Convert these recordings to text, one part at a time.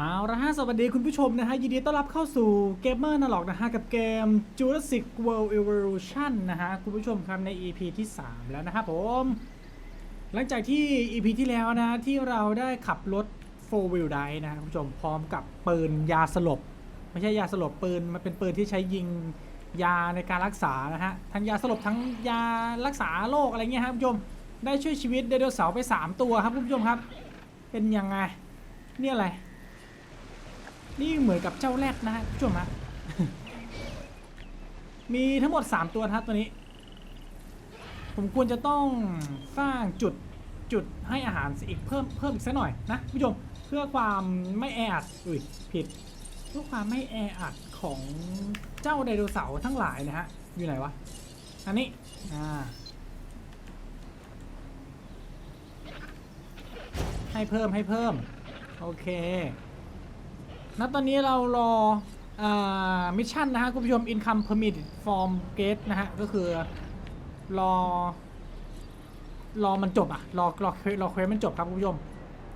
เอาละฮะสวัสดีคุณผู้ชมนะฮะ ยินดีต้อนรับเข้าสู่เกมเมอร์นาล็อกนะฮะ กับเกม Jurassic World Evolution นะฮะ คุณผู้ชมครับใน EP ที่ 3 แล้วนะครับผม หลังจากที่ EP ที่แล้วนะ ที่เราได้ขับรถ4 wheel drive นะฮะคุณผู้ชมพร้อมกับปืนยาสลบ ไม่ใช่ยาสลบปืน มันเป็นปืนที่ใช้ยิงยาในการรักษานะฮะ ทั้งยาสลบทั้งยารักษาโรคอะไรเงี้ยครับคุณผู้ชมได้ช่วยชีวิตไดโนเสาร์ไป 3 ตัวครับคุณผู้ชมครับ เป็นยังไงเนี่ยอะไร นี่เหมือนกับเจ้าแรดนะฮะคุณผู้ชมฮะมีทั้งหมด 3 ตัวนะตัวนี้ ผมควรจะต้องสร้างจุดจุดให้อาหารอีกเพิ่มเพิ่มอีกสักหน่อยนะคุณผู้ชมเพื่อความไม่แออัดอุ้ยผิด เพื่อความไม่แออัดของเจ้าไดโนเสาร์ทั้งหลายนะฮะอยู่ไหนวะอันนี้อ่าให้เพิ่มให้เพิ่ม โอเค ณตอนนี้เรารอมิชชั่นนะฮะคุณผู้ชม income permit Form gate นะฮะ ก็คือรอ รอมันจบอะรอรอรอเควสมันจบครับคุณผู้ชม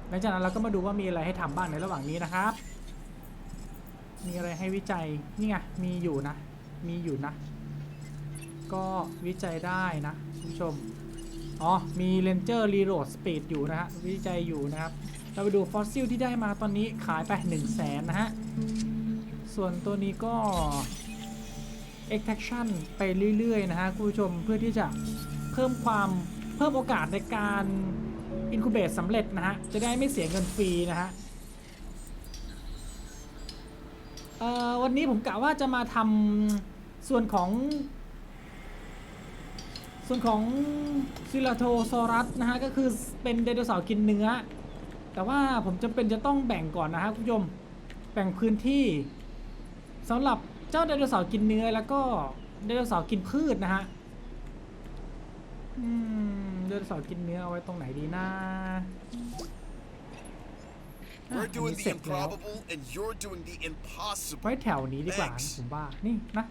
หลังจากนั้นเราก็มาดูว่ามีอะไรให้ทำบ้างในระหว่างนี้นะครับ มีอะไรให้วิจัย นี่ไง มีอยู่นะ มีอยู่นะ ก็วิจัยได้นะคุณผู้ชม อ๋อ มี Ranger Reload Speed อยู่นะฮะ วิจัยอยู่นะครับ เราไปดูฟอสซิลที่ได้มาตอนนี้ขายไป1 0 0 0 0แสนนะฮะ ส่วนตัวนี้ก็ extraction ไปเรื่อย ๆ นะฮะคุณผู้ชมเพื่อที่จะเพิ่มความเพิ่มโอกาสในการ incubate สำเร็จนะฮะ จะได้ไม่เสียเงินฟรีนะฮะวันนี้ผมกะว่าจะมาทำส่วนของ ส่วนของซิลาโทซอรัสนะฮะ ก็คือเป็นไดโนเสาร์กินเนื้อ แต่ว่าผมจำเป็นจะต้องแบ่งก่อนนะครับคุณผู้ชมแบ่งพื้นที่สำหรับเจ้าไดโนเสาร์กินเนื้อแล้วก็ไดโนเสาร์กินพืชนะฮะอืมไดโนเสาร์กินเนื้อเอาไว้ตรงไหนดีนะอะ We're อัน doing นี้ the เสร็จแล้ว improbable and you're doing the impossible. ไว้แถวนี้ดีกว่านะ Thanks ผมว่านี่นะ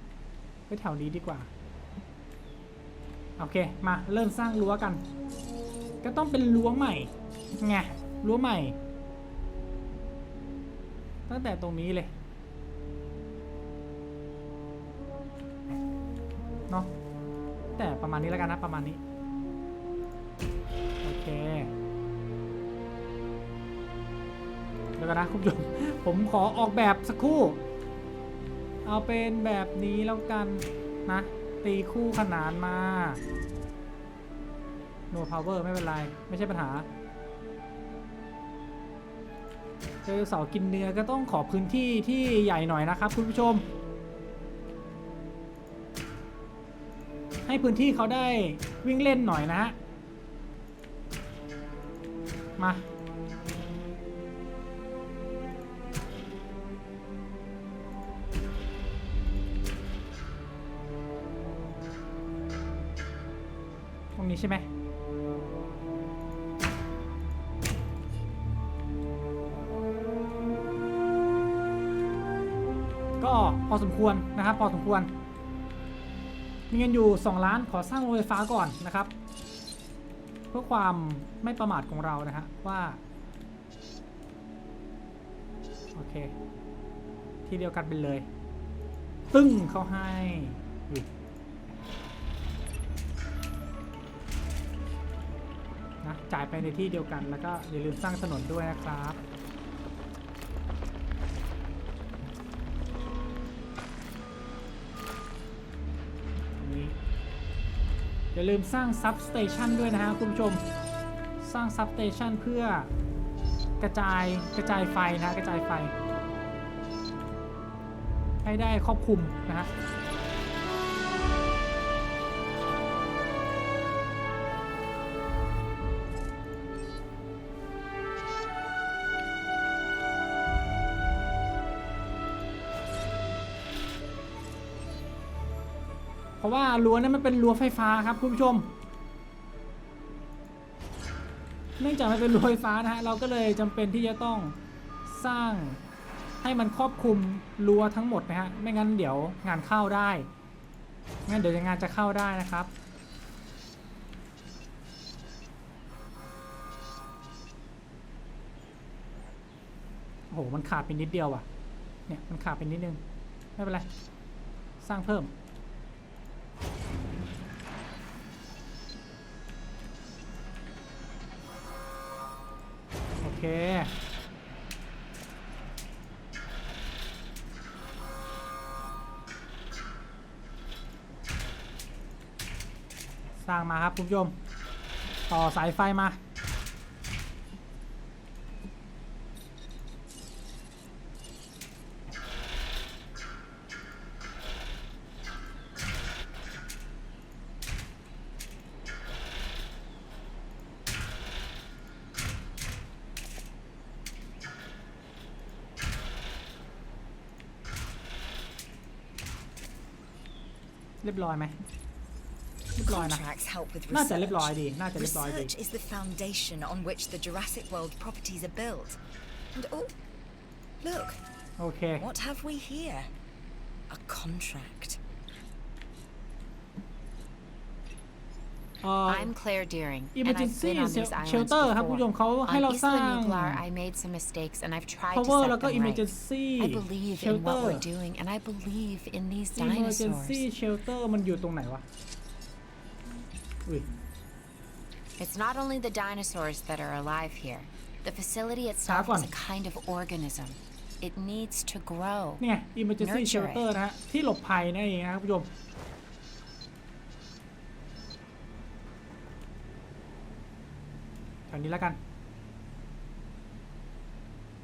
ไว้แถวนี้ดีกว่า โอเค มาเริ่มสร้างรั้วกัน ก็ต้องเป็นรั้วใหม่ไง รั้วใหม่ ตั้งแต่ตรงนี้เลยเนาะแต่ประมาณนี้แล้วกันนะ ประมาณนี้ โอเคเดี๋ยวกันนะคุณผู้ชมผมขอออกแบบสักครู่ เอาเป็นแบบนี้แล้วกันนะ ตีคู่ขนานมา no power ไม่เป็นไร ไม่ใช่ปัญหา เจอเสากินเนื้อก็ต้องขอพื้นที่ที่ใหญ่หน่อยนะครับคุณผู้ชม ให้พื้นที่เขาได้วิ่งเล่นหน่อยนะฮะ มาตรงนี้ใช่ไหม พอสมควรนะครับ พอสมควร มีเงินอยู่ 2 ล้านขอสร้างโรงไฟฟ้าก่อนนะครับ เพื่อความไม่ประมาทของเรานะฮะว่า โอเค ที่เดียวกันไปเลย ตึ้งเขาให้นะจ่ายไปในที่เดียวกันแล้วก็อย่าลืมสร้างถนนด้วยนะครับ อย่าลืมสร้างซับสเตชันด้วยนะฮะคุณผู้ชม สร้างซับสเตชันเพื่อกระจายกระจายไฟนะกระจายไฟ ให้ได้ครอบคลุมนะฮะ ว่ารั้วนั้นมันเป็นรั้วไฟฟ้าครับคุณผู้ชม เนื่องจากมันเป็นรั้วไฟฟ้านะฮะเราก็เลยจำเป็นที่จะต้องสร้างให้มันครอบคลุมรั้วทั้งหมดนะฮะไม่งั้นเดี๋ยวงานเข้าได้งั้นเดี๋ยวงานจะเข้าได้นะครับโโอ้โห มันขาดไปนิดเดียวว่ะ เนี่ย มันขาดไปนิดนึง ไม่เป็นไร สร้างเพิ่ม โอเค สร้างมาครับคุณผู้ชม ต่อสายไฟมา เรียบร้อยไหม เรียบร้อยนะ Contracts help with น่าจะเรียบร้อย research. ดี น่าจะเรียบร้อยดี Research is the foundation on which the Jurassic World properties are built. And oh, look, โอเค what have we here? A contract. เอ่อ I'm Claire Deering, and I've emergency been on these shel- islands shelter ครับคุณผู้ชม before. เขาให้ On เราสร้าง Isla Nublar, I made some mistakes, and I've tried to cover set แล้วก็ them right. emergency I believe in shelter what we're doing, and I believe in these emergency dinosaurs. shelter มันอยู่ตรงไหนวะ อุ้ย It's not only the dinosaurs that are alive here. The facility itselfก่อน is a kind of organism. It needs to grow. เนี่ย emergency Nurture shelter นะฮะ ที่หลบภัยนั่นเองนะครับคุณผู้ชม แถวนี้แล้วกัน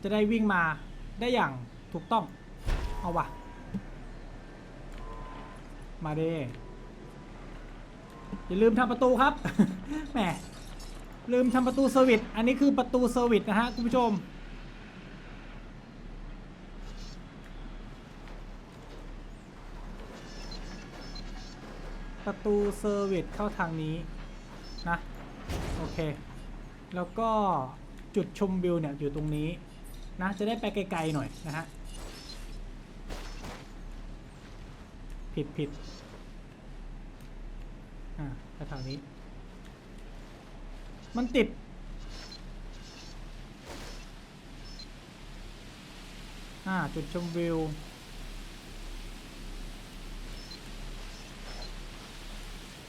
จะได้วิ่งมาได้อย่างถูกต้อง เอาวะมาเดอย่าลืมทำประตูครับ แหม ลืมทำประตูเซอร์วิส อันนี้คือประตูเซอร์วิสนะฮะคุณผู้ชม ประตูเซอร์วิสเข้าทางนี้นะ โอเค แล้วก็จุดชมวิวเนี่ยอยู่ตรงนี้นะจะได้ไปไกลๆหน่อยนะฮะผิดผิดอ่าไปทางนี้ มันติด อ่า จุดชมวิว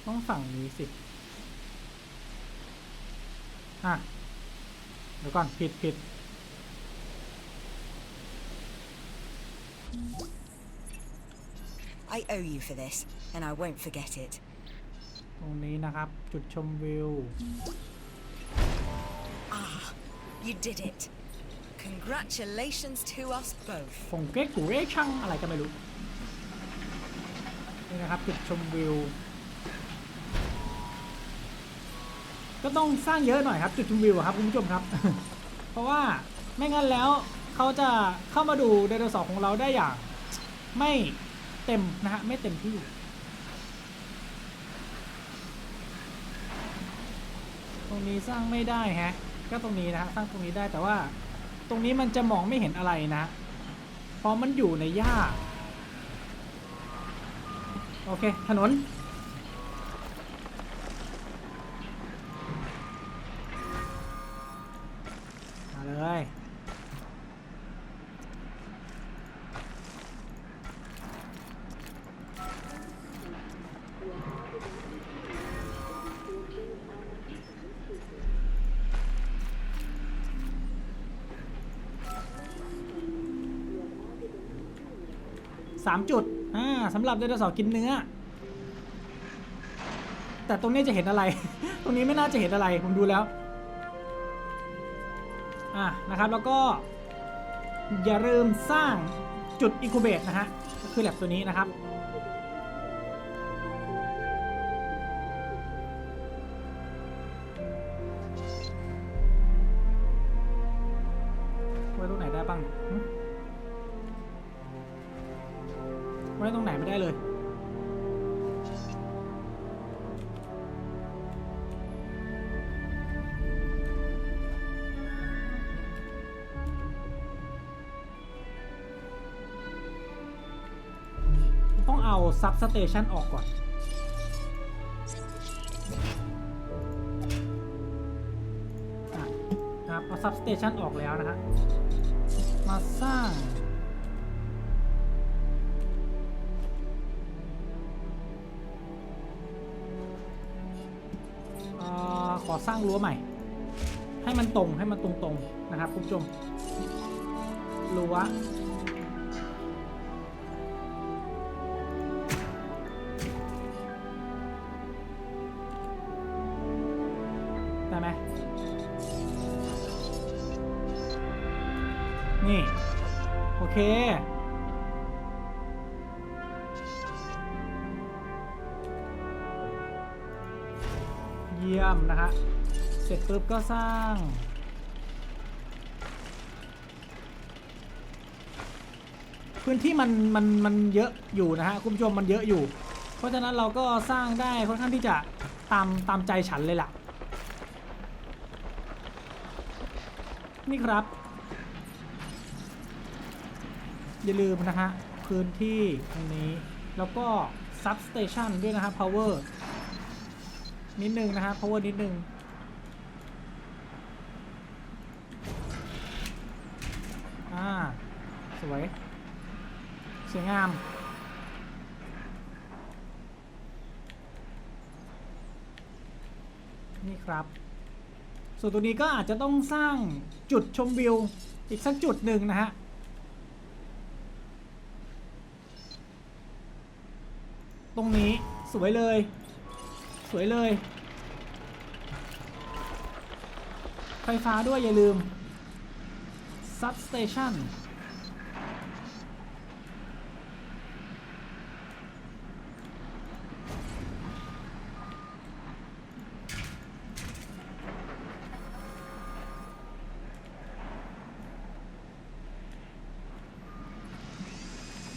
ต้องฝั่งนี้สิ อะเดี๋ยวก่อนผิดผิด I owe you for this, and I won't forget it. ตรงนี้นะครับ จุดชมวิว Ah, you did it. Congratulations to us both. ผงเก๊กกูเอ๊ช่างอะไรก็ไม่รู้ นี่นะครับ จุดชมวิว ก็ต้องสร้างเยอะหน่อยครับจุดชมวิวครับคุณผู้ชมครับ เพราะว่าไม่งั้นแล้วเขาจะเข้ามาดูไดโนเสาร์ของเราได้อย่าง ไม่เต็มนะฮะไม่เต็มที่ตรงนี้สร้างไม่ได้ฮะ ก็ตรงนี้นะฮะสร้างตรงนี้ได้แต่ว่า ตรงนี้มันจะมองไม่เห็นอะไรนะ เพราะมันอยู่ในหญ้า โอเค ถนน หรับไดโนเสาร์กินเนื้อ แต่ตรงนี้จะเห็นอะไร ตรงนี้ไม่น่าจะเห็นอะไร ผมดูแล้ว อ่านะครับแล้วก็ อย่าลืมสร้างจุดอินคูเบตนะฮะก็คือแลบตัวนี้นะครับ ซับสเตชันออกก่อน นะครับ เอาซับสเตชันออกแล้วนะฮะ มาสร้างออขอสร้างรั้วใหม่ ให้มันตรงให้มันตรงๆนะครับคุณผู้ชมรั้ว บก็สร้าง พื้นที่มันมันมันเยอะอยู่นะฮะคุณผู้ชมมันเยอะอยู่ เพราะฉะนั้นเราก็สร้างได้ค่อนข้างที่จะตามตามใจฉันเลยล่ะ นี่ครับ อย่าลืมนะฮะพื้นที่ตรงนี้ แล้วก็ substation ด้วยนะฮะ power นิดนึงนะฮะ power นิดนึง อ่า สวย สวยงาม นี่ครับ ส่วนตัวนี้ก็อาจจะต้องสร้างจุดชมวิว อีกสักจุดหนึ่งนะฮะตรงนี้สวยเลย สวยเลย ไฟฟ้าด้วยอย่าลืม substation นี่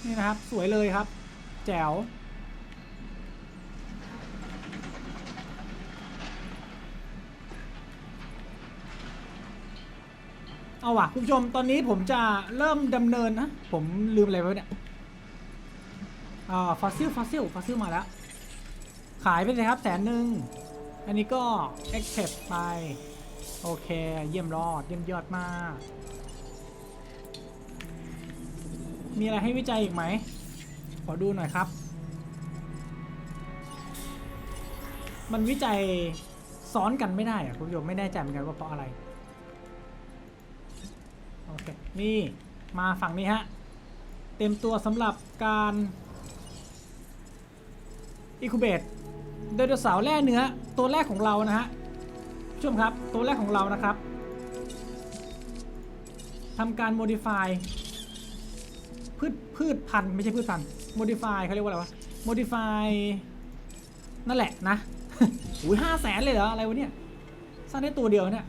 นี่นะครับ สวยเลยครับ แจ๋วเอาว่ะคุณผู้ชมตอนนี้ผมจะเริ่มดำเนินนะ ผมลืมอะไรไปเนี่ยอ่าฟอสซิลฟอสซิลฟอสซิลมาแล้ว ขายไปเลยครับแสนหนึ่งอันนี้ก็ accept ไป โอเค เยี่ยมรอด เยี่ยมยอดมาก มีอะไรให้วิจัยอีกไหม ขอดูหน่อยครับ มันวิจัยซ้อนกันไม่ได้อะคุณผู้ชมไม่แน่ใจเหมือนกันว่าเพราะอะไร โอเค นี่มาฝั่งนี้ฮะ เต็มตัวสำหรับการอิคูเบตไดโนเสาร์แร่เนื้อตัวแรกของเรานะฮะผู้ชมครับตัวแรกของเรานะครับทำการ modify พืชพืชพันธุ์ไม่ใช่พืชพันธุ์ modify เขาเรียกว่าอะไรวะ modify นั่นแหละนะอุ้ยห้าแสนเลยเหรอ อะไรวะเนี่ยสร้างได้ตัวเดียวเนี่ย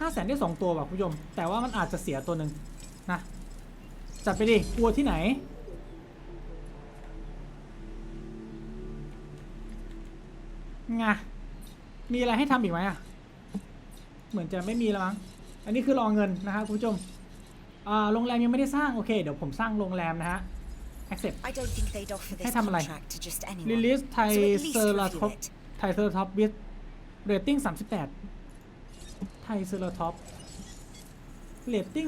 ห้าแสนได้สองตัวว่ะคุณผู้ชม แต่ว่ามันอาจจะเสียตัวหนึ่งนะ จัดไปดิกลัวที่ไหนไงมีอะไรให้ทำอีกไหมอะ เหมือนจะไม่มีแล้วมั้งอันนี้คือรอเงินนะครับคุณผู้ชมอ่าโรงแรมยังไม่ได้สร้างโอเคเดี๋ยวผมสร้างโรงแรมนะฮะ accept I don't think they'd offer this Hey, Tamalay. contract to just anyone. release ไทย So at least เซอร์ลา review ท็อป it. ไทยเซอร์ท็อปบิสเรตติ้ง38ไทยเซอร์ท็อปเรตติ้ง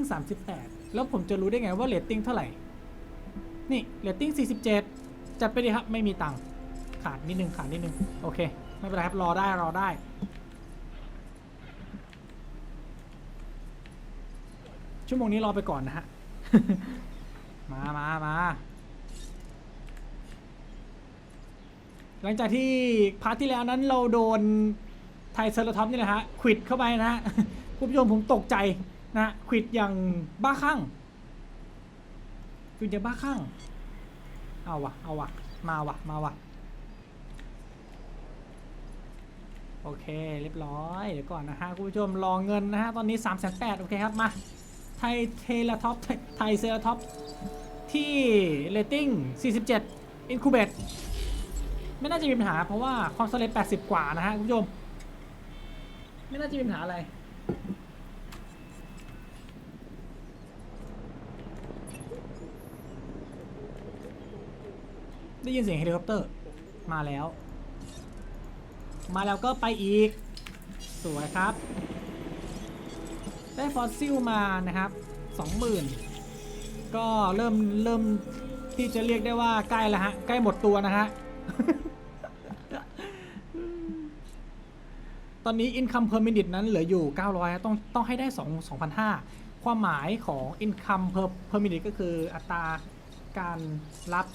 38 แล้วผมจะรู้ได้ไงว่าเรตติ้งเท่าไหร่ นี่เรตติ้ง47 จัดไปดีครับ ไม่มีตังค์ขาดนิดนึงขาดนิดนึง โอเค ไม่เป็นไรครับ รอได้รอได้ ชั่วโมงนี้รอไปก่อนนะฮะ มามามาหลังจากที่พาร์ทที่แล้วนั้นเราโดนไทยเซอร์ท็อปนี่แหละฮะควิดเข้าไปนะฮะคุณผู้ชมผมตกใจนะควิดอย่างบ้าคลั่งควิดอย่างบ้าคลั่งเอาวะเอาวะมาวะมาวะโอเค เรียบร้อย เดี๋ยวก่อนนะฮะคุณผู้ชมรอเงินนะฮะ ตอนนี้3ามแสนแปดโอเคครับ มา ทยเทเลท็อปไทยเซอร์ท็อปที่เรตติ้ง 47 อินคูเบตไม่น่าจะมีปัญหา เพราะว่าความสำเร็จ80 กว่านะฮะคุณผู้ชม ไม่น่าจะมีปัญหาอะไร ได้ยินเสียงเฮลิคอปเตอร์ มาแล้ว มาแล้วก็ไปอีก สวยครับ ได้ฟอสซิลมานะครับ 20,000 ก็เริ่มเริ่มที่จะเรียกได้ว่าใกล้แล้วฮะ ใกล้หมดตัวนะฮะ ตอนนี้ income per minute นั้นเหลืออยู่ 900 ต้องต้องให้ได้ 2 2,500 ความหมายของ income per per minute ก็คืออัตราการรับ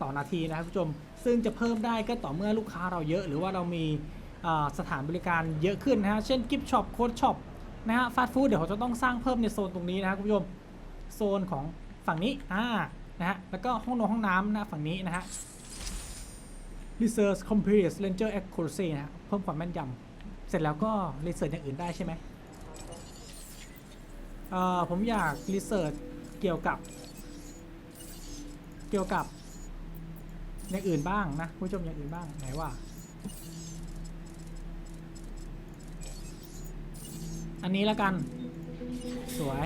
ต่อนาทีนะครับผู้ชม ซึ่งจะเพิ่มได้ก็ต่อเมื่อลูกค้าเราเยอะ หรือว่าเรามีสถานบริการเยอะขึ้นนะฮะ เช่นกิฟช็อปโค้ดช็อป นะฮะฟาสต์ฟู้ดเดี๋ยวเขาจะต้องสร้างเพิ่มในโซนตรงนี้นะครับคุณผู้ชมโซนของฝั่งนี้อ่านะฮะแล้วก็ห้องนอนห้องน้ำนะฝั่งนี้นะฮะ Research Complex Ranger Accuracy นะฮะเพิ่มความแม่นยำเสร็จแล้วก็ Research อย่างอื่นได้ใช่ไหมเอ่อผมอยาก Research เกี่ยวกับ เกี่ยวกับอย่างอื่นบ้างนะผู้ชมอย่างอื่นบ้างไหนว่า อันนี้แล้วกัน สวย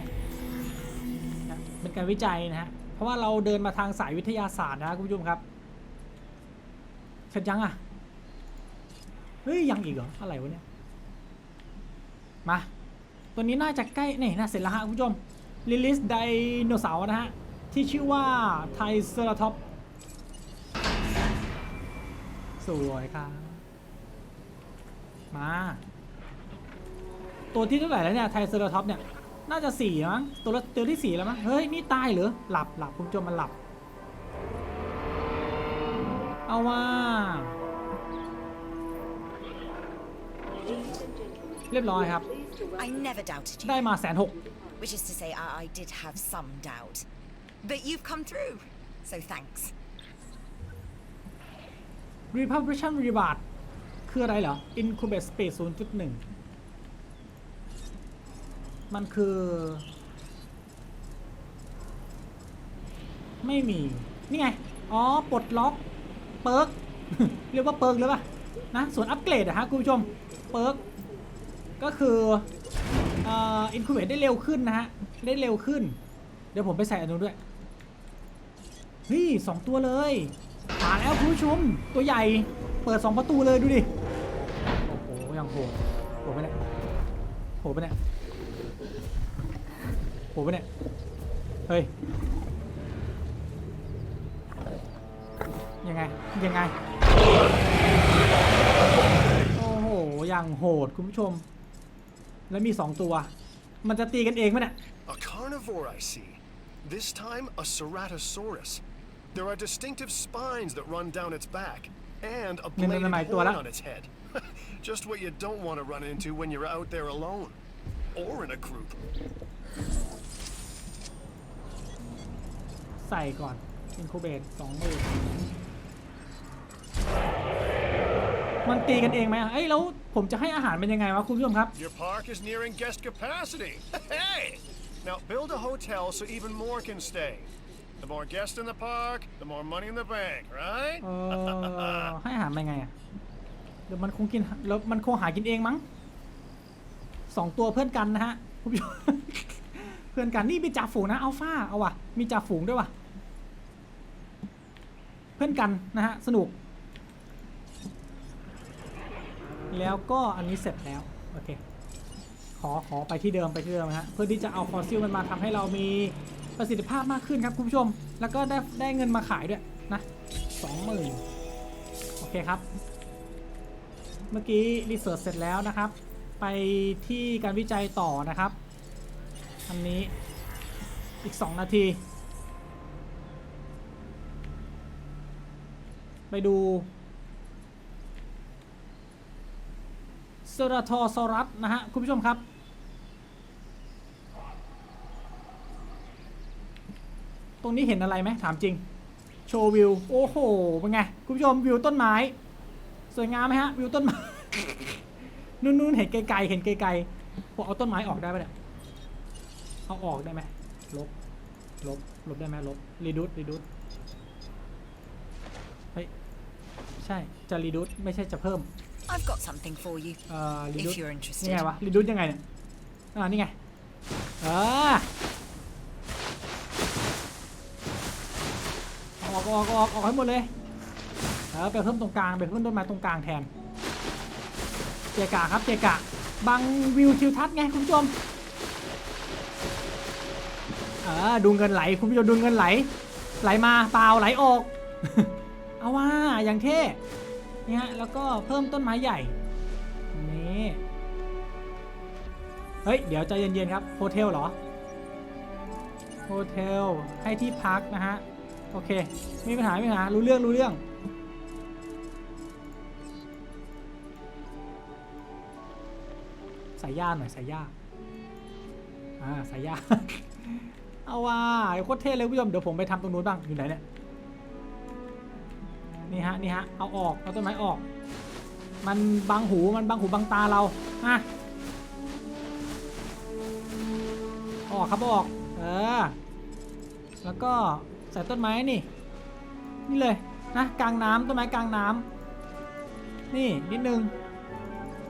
นะเป็นการวิจัยนะฮะ เพราะว่าเราเดินมาทางสายวิทยาศาสตร์นะคุณผู้ชมครับเสร็จยังอะ เฮ้ย ยังอีกเหรอ อะไรวะเนี่ย มา ตัวนี้น่าจะใกล้นี่น่าเสร็จแล้วฮะคุณผู้ชมลิลิสไดโนเสาร์นะฮะ ที่ชื่อว่าไทเซอร์ท็อปสวยครับ มา ตัวที่เท่าไหร่แล้วเนี่ยไทเซอร์ท็อปเนี่ยน่าจะสี่มั้งตัวละตัวที่สี่แล้วมั้งเฮ้ยนี่ตายเหรอหลับหลับคุณผู้ชมมันหลับ เอาว่า เรียบร้อยครับ I never doubted you. ได้มาแสนหก Which is to say, I, I did have some doubt. But you've come through. So thanks. Republication Reward คืออะไรเหรอ Incubate Space 0.1 มันคือ ไม่มี นี่ไง อ๋อ ปลดล็อก เปิร์ก เรียกว่าเปิร์กหรือเปล่า นะ ส่วนอัปเกรดอะฮะคุณผู้ชม เปิร์ก ก็คืออ่อ Incubate ได้เร็วขึ้นนะฮะ ได้เร็วขึ้น เดี๋ยวผมไปใส่อันนู้นด้วยเฮ้ยสองตัวเลยมาแล้วคุณผู้ชม ตัวใหญ่ เปิดสองประตูเลยดูดิ โอ้โหยังโหดโหดไปเนี่ยโหดไปเนี่ย โหดไปเนี่ย เฮ้ย ยังไง ยังไง โอ้โหยังโหดคุณผู้ชม แล้วมีสองตัว มันจะตีกันเองไหมเนี่ย A carnivore, I see. This time, a Ceratosaurus. There are distinctive spines that run down its back, and a no, no, bladed my horn tuala. on its head. Just what you don't want to run into when you're out there alone. Or in a group. ใส่ก่อนอินคูเบตสองหมื่นมันตีกันเองไหมอะเอ้ยแล้วผมจะให้อาหารเป็นยังไงวะคุณผู้ชมครับ Your park is nearing guest capacity. Hey! Now build a hotel so even more can stay. The more guests in the park, the more money in the bank, right? เออให้อาหารเป็นไงอะเดี๋ยวมันคงกินแล้วมันคงหากินเองมั้งสองตัวเพื่อนกันนะฮะคุณผู้ชมเพื่อนกันนี่มีจ่าฝูงนะอัลฟาเอาว่ะมีจ่าฝูงด้วยว่ะเพื่อนกันนะฮะสนุก แล้วก็อันนี้เสร็จแล้วโอเคขอขอไปที่เดิมไปที่เดิมฮะเพื่อที่จะเอาฟอสซิลมันมาทำให้เรามีประสิทธิภาพมากขึ้นครับคุณผู้ชม แล้วก็ได้ได้เงินมาขายด้วยนะสองหมื่นโอเคครับ เมื่อกี้รีเสิร์ชเสร็จแล้วนะครับ ไปที่การวิจัยต่อนะครับ อันนี้อีก 2 นาที ไปดูเซราทอซอรัสนะฮะ คุณผู้ชมครับตรงนี้เห็นอะไรไหมถามจริง โชว์วิว โอ้โห เป็นไง คุณผู้ชมวิวต้นไม้ สวยงามไหมฮะ วิวต้นไม้ นู่นๆเห็นไกลๆ เห็นไกลๆผมเอาต้นไม้ออกได้ปะเนี่ย เอาออกได้ไหมลบ ลบ ลบได้ไหมลบ รีดูดรีดูดเฮ้ย ใช่ จะรีดูดไม่ใช่จะเพิ่ม I've got something for you. เอ่อรีดูด If you're interested. นี่ไงวะ รีดูดยังไงเนี่ย อ่า นี่ไงอ่าเอาออกออกออกออกให้หมดเลยเออไปเพิ่มตรงกลาง ไปเพิ่มต้นไม้ตรงกลางแทน เจกะครับ เจกะ บังวิวทิวทัศน์ไงคุณผู้ชม เออดูเงินไหล คุณผู้ชมดูเงินไหล ไหลมาเปล่าไหลออก เอาว่าอย่างเท่เนี่ยแล้วก็เพิ่มต้นไม้ใหญ่นี่เฮ้ย เดี๋ยวใจเย็นๆครับโฮเทลเหรอโฮเทลให้ที่พักนะฮะ โอเคไม่มีปัญหาไม่มีปัญหารู้เรื่องรู้เรื่องใส่ย่าหน่อยใส่ย่าอ่าใส่ย่า เอาว่าโคตรเท่เลยคุณผู้ชมเดี๋ยวผมไปทำตรงนู้นบ้างอยู่ไหนเนี่ยนี่ฮะนี่ฮะเอาออกเอาต้นไม้ออก มันบังหูมันบังหูบังตาเราอะออกครับอออกเออแล้วก็ใส่ต้นไม้นี่ นี่เลยนะกลางน้ำต้นไม้กลางน้ำนี่นิดนึง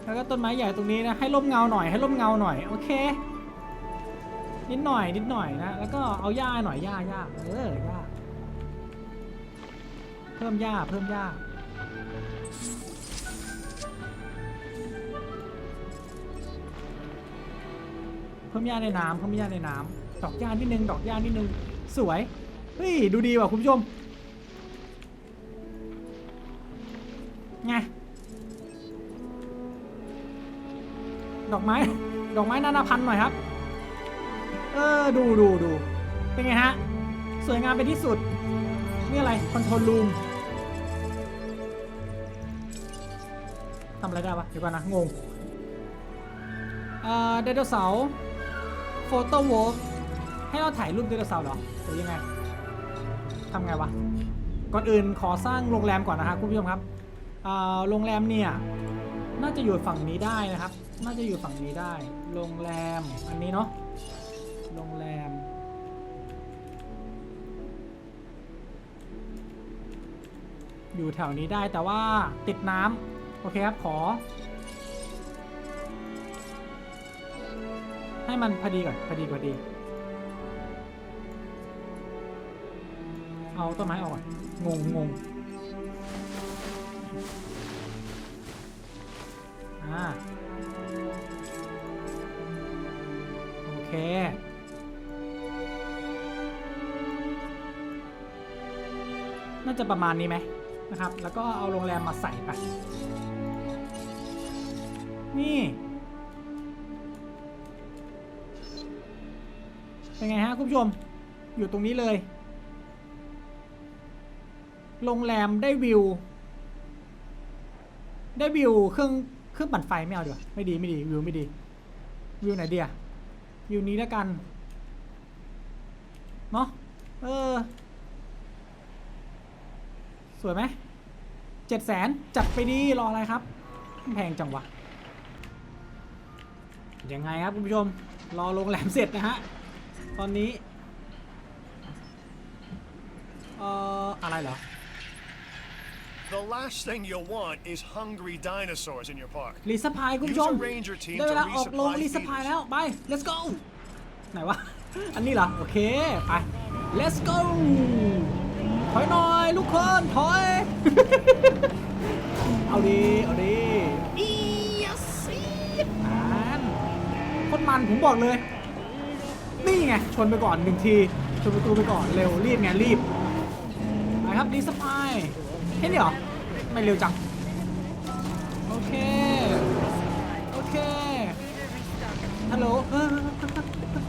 แล้วก็ต้นไม้ใหญ่ตรงนี้นะให้ร่มเงาหน่อยให้ร่มเงาหน่อยโอเค นิดหน่อยนิดหน่อยนะ แล้วก็เอาหญ้าหน่อยหญ้าหญ้าเออหญ้าเพิ่มหญ้าเพิ่มหญ้าเพิ่มหญ้าในน้ำเพิ่มหญ้าในน้ำดอกหญ้านิดนึงดอกหญ้านิดนึงสวยเฮ้ยดูดีว่ะคุณผู้ชมไงดอกไม้ดอกไม้นานาพันธุ์หน่อยครับ เออดูดูดูเป็นไงฮะ สวยงามเป็นที่สุด นี่อะไรคอนโทรลรูมทำอะไรได้ปะเดี๋ยวก่อนนะ งงเอ่อไดโนเสาร์โฟโต้วอล์ให้เราถ่ายรูปไดโนเสาร์เหรอหรือยังไงทำไงวะ ก่อนอื่นขอสร้างโรงแรมก่อนนะครับคุณผู้ชมครับเอ่อโรงแรมเนี่ยน่าจะอยู่ฝั่งนี้ได้นะครับ น่าจะอยู่ฝั่งนี้ได้ โรงแรมอันนี้เนาะ โรงแรม อยู่แถวนี้ได้แต่ว่าติดน้ำโอเคครับขอ ให้มันพอดีก่อนพอดีพอดี เอาต้นไม้ออกก่อนงงงงอ่าโอเค น่าจะประมาณนี้ไหมนะครับ แล้วก็เอาโรงแรมมาใส่ไป นี่ เป็นไงฮะคุณผู้ชม อยู่ตรงนี้เลย โรงแรมได้วิว ได้วิวเครื่องเครื่องปั่นไฟไม่เอาดีกว่าไม่ดีไม่ดีวิวไม่ดี วิวไหนเดียวิวนี้แล้วกัน เนาะเออ วยไหมเจ็ดแสนจัดไปดีรออะไรครับ แพงจังวะ ยังไงครับคุณผู้ชม รอโรงแรมเสร็จนะฮะ ตอนนี้ เอ่อ อะไรเหรอ The last thing you'll want is hungry dinosaurs in your park. รีสพายคุณผู้ชม Use a ranger team ได้เวลา to ออกโรง resupply รีสพาย feeders. แล้ว ไป let's go ไหนวะ อันนี้เหรอ โอเค ไป let's go ถ อยหน่อยลูกคนถอย เอาดีเอาดีอีสอ่านโคตรมันผมบอกเลย นี่ไงชนไปก่อนหนึ่งที ชนประตูไปก่อนเร็วรีบไงรีบไปครับรีสพายแค่นี้เหรอไม่เร็วจัง โอเค โอเค ฮัลโหลเฮ้ย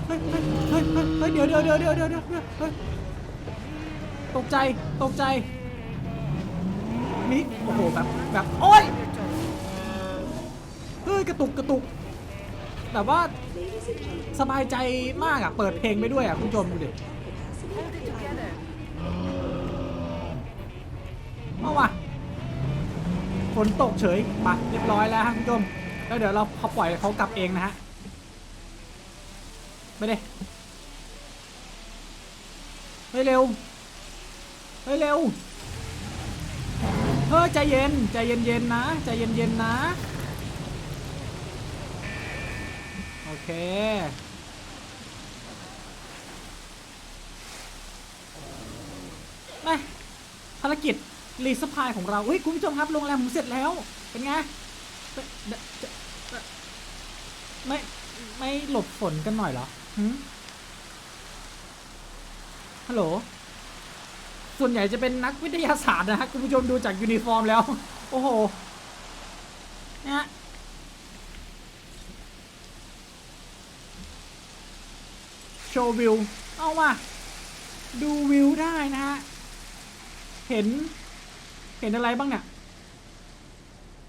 เฮ้ยเฮ้ยเฮ้ยเฮ้ยเดี๋ยวเดี๋ยวเดี๋ยวเดี๋ยวเดี๋ยวเดี๋ยวเฮ้ย ตกใจ ตกใจ นี่ โอ้โห แบบ แบบ โอ๊ยเฮ้ย กระตุก กระตุก แบบว่า สบายใจมากอะ เปิดเพลงไปด้วยอะ คุณผู้ชมดูดิเอาว่ะฝนตกเฉยมาเรียบร้อยแล้วฮะคุณผู้ชม แล้วเดี๋ยวเราเขาปล่อยเขากลับเองนะฮะ ไม่ได้ เฮ้ยเร็ว ฮ้ยเร็วเฮ้ยใจเย็นใจเย็นๆนนะใจเย็นๆนนะ โอเค ไปภารกิจรีสพายของเราเฮ้ยคุณผู้ชมครับโรงแรมผมเสร็จแล้ว เป็นไงไม่ไม่หลบฝนกันหน่อยเหรอหืมฮัลโหล ส่วนใหญ่จะเป็นนักวิทยาศาสตร์นะฮะคุณผู้ชมดูจากยูนิฟอร์มแล้ว โอ้โหนะฮะโชว์วิว เอามา ดูวิวได้นะฮะ เห็น เห็นอะไรบ้างเนี่ย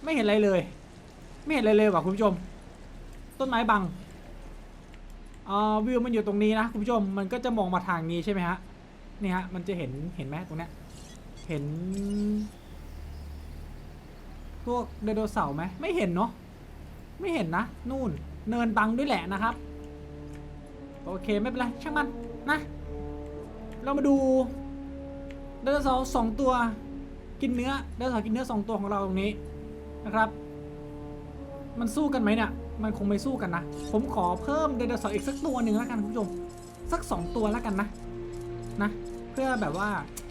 ไม่เห็นอะไรเลย ไม่เห็นอะไรเลยว่ะคุณผู้ชม ต้นไม้บังอ่าวิวมันอยู่ตรงนี้นะคุณผู้ชม มันก็จะมองมาทางนี้ใช่ไหมฮะ นี่ฮะ มันจะเห็นเห็นไหมตรงเนี้ย เห็น พวกไดโนเสาร์ไหมไม่เห็นเนาะไม่เห็นนะ นู่น เนินบังด้วยแหละนะครับ โอเคไม่เป็นไรช่างมันนะ เรามาดูไดโนเสาร์สองตัวกินเนื้อไดโนเสาร์กินเนื้อสองตัวของเราตรงนี้นะครับ มันสู้กันไหมเนี่ย มันคงไม่สู้กันนะ ผมขอเพิ่มไดโนเสาร์อีกสักตัวหนึ่งแล้วกันคุณผู้ชม สักสองตัวแล้วกันนะ นะ พื่อแบบว่า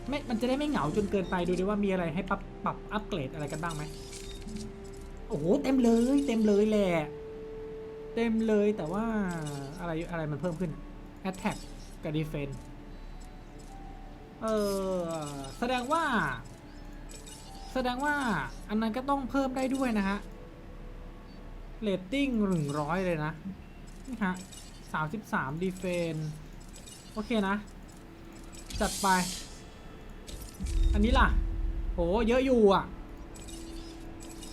ไม่มันจะได้ไม่เหงาจนเกินไปดูดิว่ามีอะไรให้ปรับปรับอัปเกรดอะไรกันบ้างไหมโอ้โหเต็มเลย เต็มเลยแหละเต็มเลยแต่ว่าอะไรอะไรมันเพิ่มขึ้น Attack กับ Defense เออแสดงว่า แสดงว่าอันนั้นก็ต้องเพิ่มได้ด้วยนะฮะเรตติ้งหนึ่งร้อยเลยนะนี่ฮะสามสิบสามดีเฟนโอเคนะ จัดไป อันนี้ล่ะโหเยอะอยู่อะ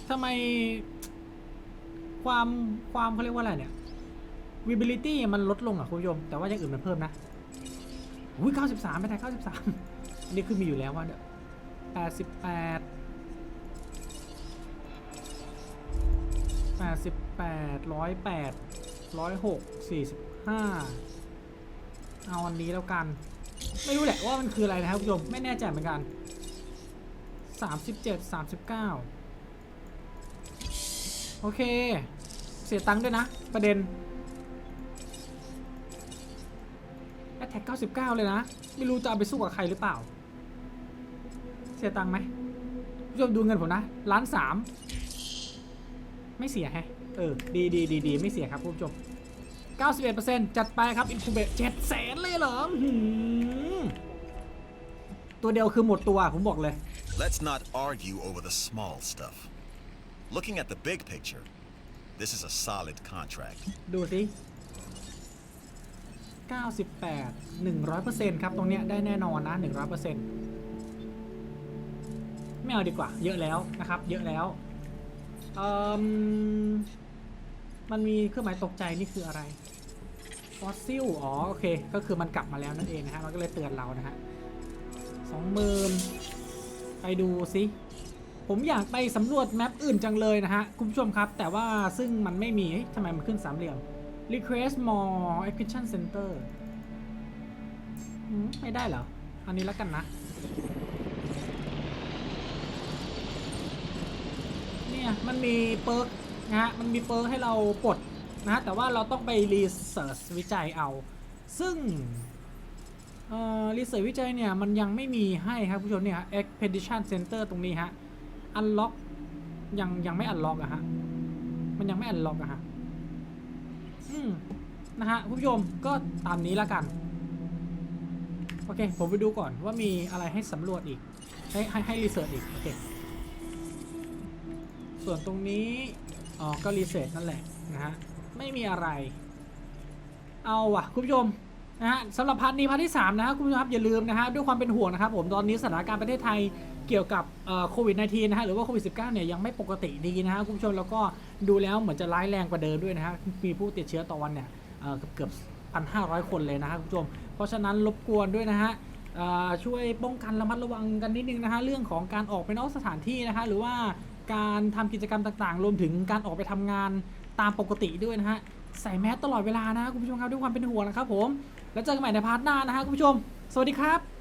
ทำไม ความความเขาเรียกว่าอะไรเนี่ย visibility มันลดลงอะคุณผู้ชม แต่ว่าอย่างอื่นมันเพิ่มนะอุ้ย93ไม่ได้93อันนี้คือมีอยู่แล้วว่าเดี๋ยว88 88 108 106 45เอาอันนี้แล้วกัน ไม่รู้แหละว่ามันคืออะไรนะครับคุณผู้ชมไม่แน่ใจเหมือนกัน37 39โอเค เสียตังค์ด้วยนะ ประเด็นแอตแทก99เก้าเลยนะ ไม่รู้จะเอาไปสู้กับใครหรือเปล่า เสียตังค์ไหมผู้ชมดูเงินผมนะล้านสามไม่เสียแฮะ เออ ดีดีดีดีไม่เสียครับผู้ชม 91%จัดไปครับ อินคูเบต7แสนเลยเหรออื้อหือ ตัวเดียวคือหมดตัวผมบอกเลย Let's not argue over the small stuff. Looking at the big picture, this is a solid contract. ดูสิ 98 100%ครับ ตรงเนี้ยได้แน่นอนนะ 100%ไม่เอาดีกว่า เยอะแล้วนะครับ เยอะแล้วเอ่มมันมีเครื่องหมายตกใจนี่คืออะไร ฟอสซิล อ๋อ โอเค ก็คือมันกลับมาแล้วนั่นเองนะฮะ มันก็เลยเตือนเรานะฮะ สองหมื่นไปดูสิผมอยากไปสำรวจแมปอื่นจังเลยนะฮะ คุณผู้ชมครับ แต่ว่าซึ่งมันไม่มีทำไมมันขึ้นสามเหลี่ยม request more acquisition center อืมไม่ได้เหรอ อันนี้แล้วกันนะ เนี่ย มันมีเปิร์กนะฮะ มันมีเปิร์กให้เราปลดนะฮะ แต่ว่าเราต้องไปรีเสิร์ชวิจัยเอา ซึ่ง รีเสิร์ชวิจัยเนี่ย มันยังไม่มีให้ครับผู้ชมเนี่ย expedition center ตรงนี้ฮะ unlock ยังยังไม่ unlock อะฮะ มันยังไม่ unlock อะฮะ อืม นะฮะผู้ชมก็ตามนี้แล้วกัน โอเค ผมไปดูก่อนว่ามีอะไรให้สำรวจอีก ให้ให้ให้รีเสิร์ชอีก โอเค ส่วนตรงนี้ อ๋อ ก็รีเสิร์ชนั่นแหละนะฮะ ไม่มีอะไร เอาว่ะ คุณผู้ชม นะฮะสำหรับพาร์ทนี้พาร์ทที่3นะฮะคุณผู้ชมครับอย่าลืมนะฮะด้วยความเป็นห่วงนะครับผมตอนนี้สถานการณ์ประเทศไทยเกี่ยวกับโควิด -19 นะฮะหรือว่าโควิด -19 เนี่ยยังไม่ปกติดีนะฮะคุณผู้ชมแล้วก็ดูแล้วเหมือนจะร้ายแรงกว่าเดิมด้วยนะฮะมีผู้ติดเชื้อต่อวันเนี่ยเกือบเกือบพันห้าร้อยคนเลยนะฮะคุณผู้ชม เพราะฉะนั้นรบกวนด้วยนะฮะช่วยป้องกันระมัดระวังกันนิดนึงนะฮะเรื่องของการออกไปนอกสถานที่นะฮะหรือว่าการทำกิจกรรมต่างๆ รวมถึงการออกไปทำงานตามปกติด้วยนะฮะใส่แมสตลอดเวลานะคุณผู้ชมครับด้วยความเป็นห่วงนะครับผม แล้วเจอกันใหม่ในพาร์ทหน้านะฮะคุณผู้ชม สวัสดีครับ